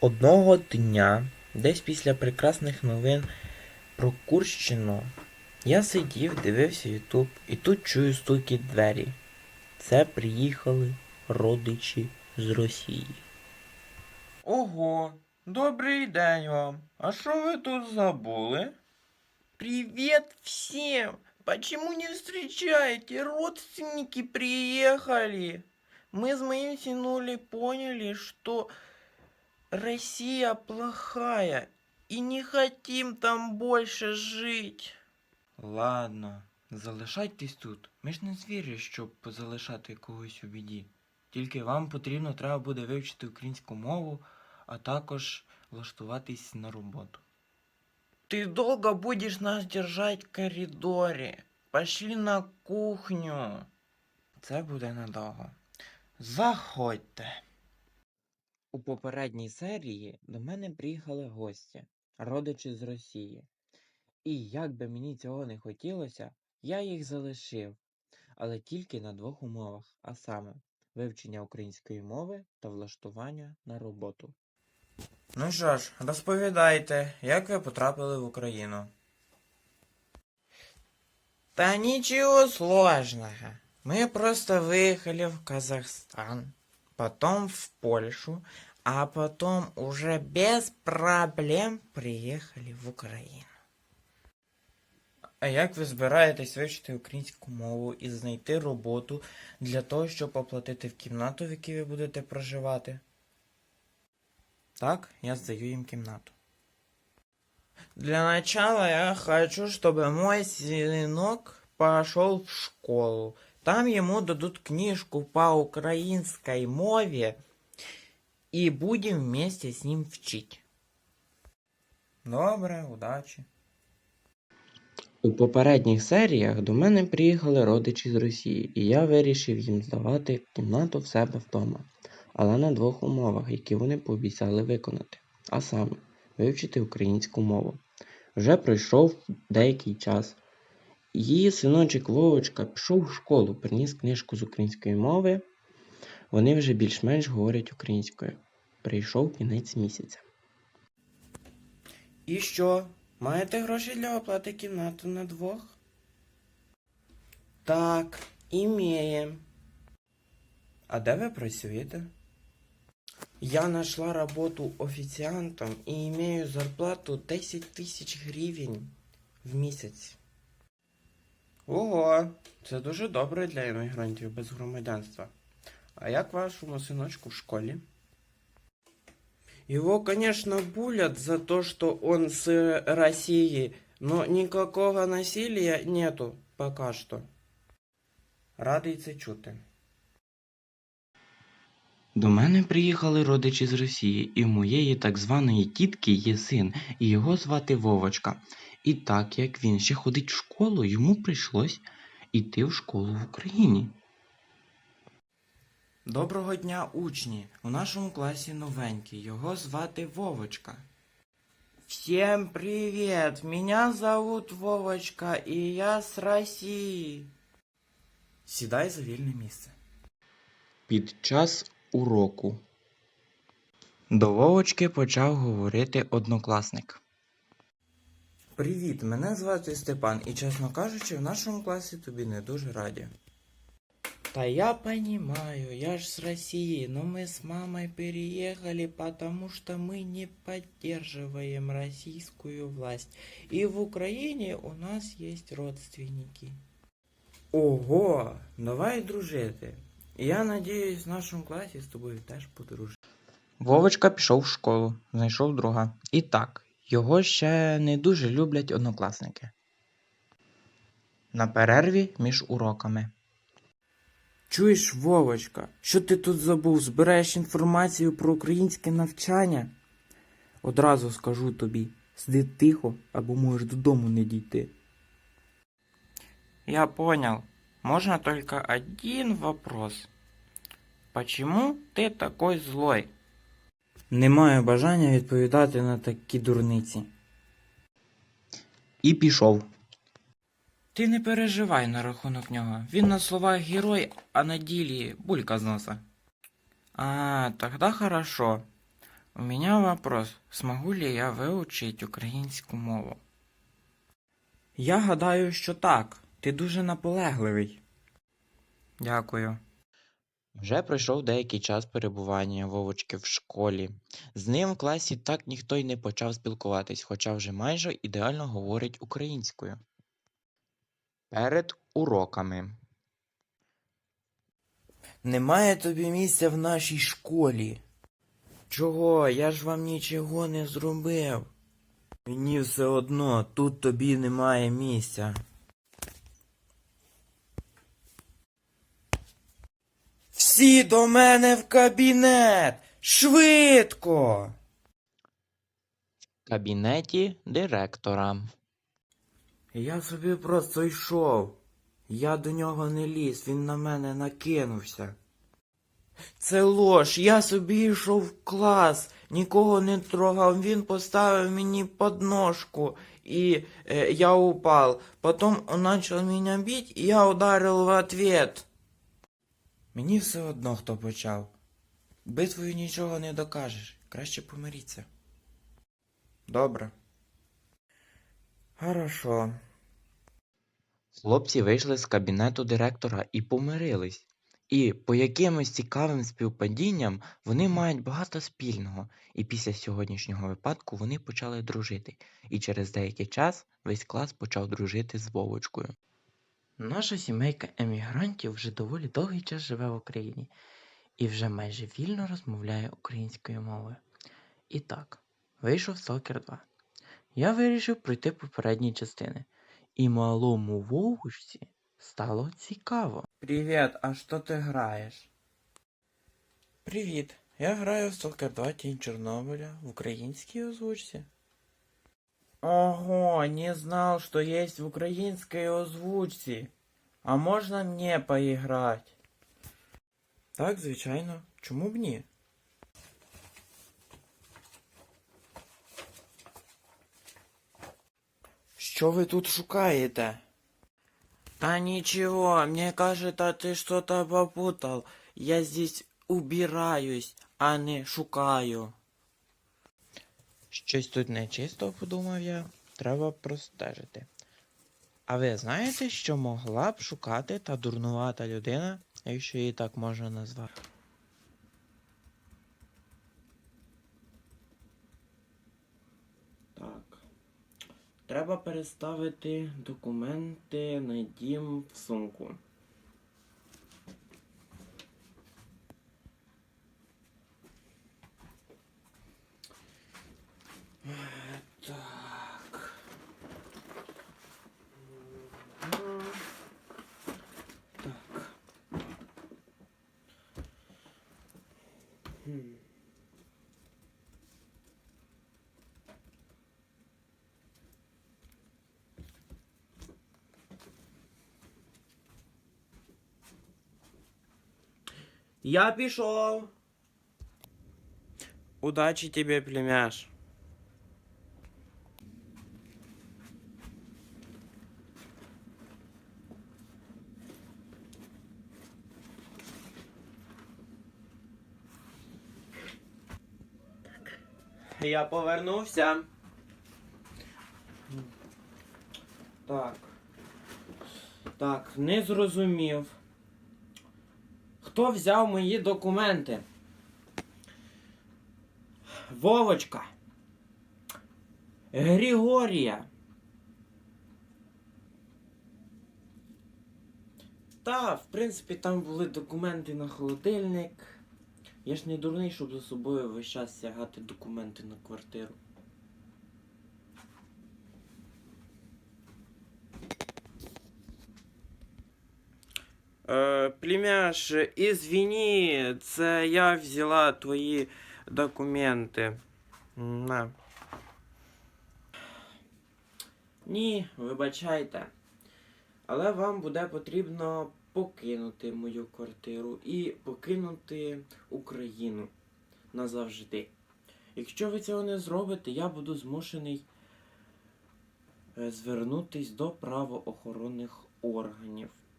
Одного дня, десь після прекрасних новин про Курщину, я сидів, дивився Ютуб і тут чую стукіт двері. Це приїхали родичі з Росії. Ого, добрий день вам. А що ви тут забули? Привет всем! Почему не встречаете? Родственники приехали. Мы с моим сынулей поняли, что Россия плохая и не хотим там больше жить. Ладно, залишайтесь тут. Ми ж не звірі, щоб залишати когось у біді. Тільки вам потрібно треба буде вивчити українську мову, а також влаштуватись на роботу. Ты долго будешь нас держать в коридорі. Пошли на кухню. Це буде надовго. Заходьте. У попередній серії до мене приїхали гості, родичі з Росії. І як би мені цього не хотілося, я їх залишив, але тільки на двох умовах, а саме вивчення української мови та влаштування на роботу. Ну що ж, розповідайте, як ви потрапили в Україну? Та ничего сложного. Мы просто выехали в Казахстан, потом в Польшу, а потом уже без проблем приїхали в Україну. А як ви збираєтесь вивчити українську мову і знайти роботу для того, щоб оплатити в кімнату, в якій ви будете проживати? Так, я здаю їм кімнату. Для начала я хочу, чтобы мой сынок пошел в школу. Там ему дадут книжку по украинской мове, и будем вместе с ним вчить. Добре, удачі. У попередніх серіях до мене приїхали родичі з Росії, і я вирішив їм здавати кімнату в себе вдома, але на двох умовах, які вони пообіцяли виконати, а саме вивчити українську мову. Вже пройшов деякий час. Її синочок Вовочка пішов в школу, приніс книжку з української мови. Вони вже більш-менш говорять українською. Прийшов кінець місяця. І що? Маєте гроші для оплати кімнати на двох? Так, імеєм. А де ви працюєте? Я знайшла роботу офіціантом і маю зарплату 10 тисяч гривень в місяць. Ого, це дуже добре для іммігрантів без громадянства. А як вашому синочку в школі? Его, конечно, булят за то, что он с России, но никакого насилия нету пока что. Радий це чути. До мене приїхали родичі з Росії, і в моєї так званої тітки є син, і його звати Вовочка. І так як він ще ходить в школу, йому прийшлось іти в школу в Україні. Доброго дня, учні! У нашому класі новенький. Його звати Вовочка. Всем привет! Меня зовут Вовочка, и я з Росії. Сідай за вільне місце. Під час уроку до Вовочки почав говорити однокласник. Привіт, мене звати Степан, і чесно кажучи, в нашому класі тобі не дуже раді. Да я понимаю, я ж с России, но мы с мамой переехали, потому что мы не поддерживаем российскую власть. И в Украине у нас есть родственники. Ого, давай дружити. Я надіюсь, в нашому класі з тобою теж подружити. Вовочка пішов в школу, знайшов друга. І так, його ще не дуже люблять однокласники. На перерві між уроками. Чуєш, Вовочка, що ти тут забув? Збираєш інформацію про українське навчання? Одразу скажу тобі, сиди тихо, або можеш додому не дійти. Я понял. Можно только один вопрос. Почему ты такой злой? Не маю бажання відповідати на такі дурниці. І пішов. Ти не переживай на рахунок нього. Він на словах герой, а на ділі булька з носа. А, тогда хорошо. У меня вопрос. Смогу ли я вивчити українську мову? Я гадаю, що так. Ти дуже наполегливий. Дякую. Вже пройшов деякий час перебування Вовочки в школі. З ним в класі так ніхто й не почав спілкуватись, хоча вже майже ідеально говорить українською. Перед уроками. Немає тобі місця в нашій школі. Чого? Я ж вам нічого не зробив. Мені все одно, тут тобі немає місця. Всі до мене в кабінет! Швидко! В кабінеті директора. Я собі просто йшов. Я до нього не ліз, він на мене накинувся. Це лож, я собі йшов в клас, нікого не трогав, він поставив мені подножку, і е, я упал. Потом он начал меня бить, і я ударил в ответ. Мені все одно, хто почав. Битвою нічого не докажеш. Краще помиріться. Добре. Хорошо. Хлопці вийшли з кабінету директора і помирились. І по якимось цікавим співпадінням вони мають багато спільного, і після сьогоднішнього випадку вони почали дружити, і через деякий час весь клас почав дружити з Вовочкою. Наша сімейка емігрантів вже доволі довгий час живе в Україні і вже майже вільно розмовляє українською мовою. І так, вийшов Сталкер 2. Я вирішив пройти попередні частини, і малому Вовочці стало цікаво. Привіт, а що ти граєш? Привіт. Я граю в Stalker 2 Тінь Чорнобиля в українській озвучці. Ого, не знал, что есть в украинской озвучці. А можна мне поіграти? Так, звичайно. Чому б ні? Що ви тут шукаєте? Та ничего, мне кажется, ты что-то попутал. Я здесь убираюсь, а не шукаю. Щось тут нечисто, подумав я. Треба простежити. А ви знаєте, що могла б шукати та дурнувата людина, якщо її так можна назвати? Треба переставити документи на дім в сумку. Е, Так. Мгм. Так. Хм. Я пішов. Удачи тебе, племяш. Я повернувся. Так. Так, не зрозумів. Хто взяв мої документи? Вовочка. Григорія. Та, в принципі, там були документи на холодильник. Я ж не дурний, щоб за собою весь час тягати документи на квартиру. Племяш, извини, це я взяла твої документи. На. Ні, вибачайте. Але вам буде потрібно покинути мою квартиру і покинути Україну назавжди. Якщо ви цього не зробите, я буду змушений е, звернутись до правоохоронних органів.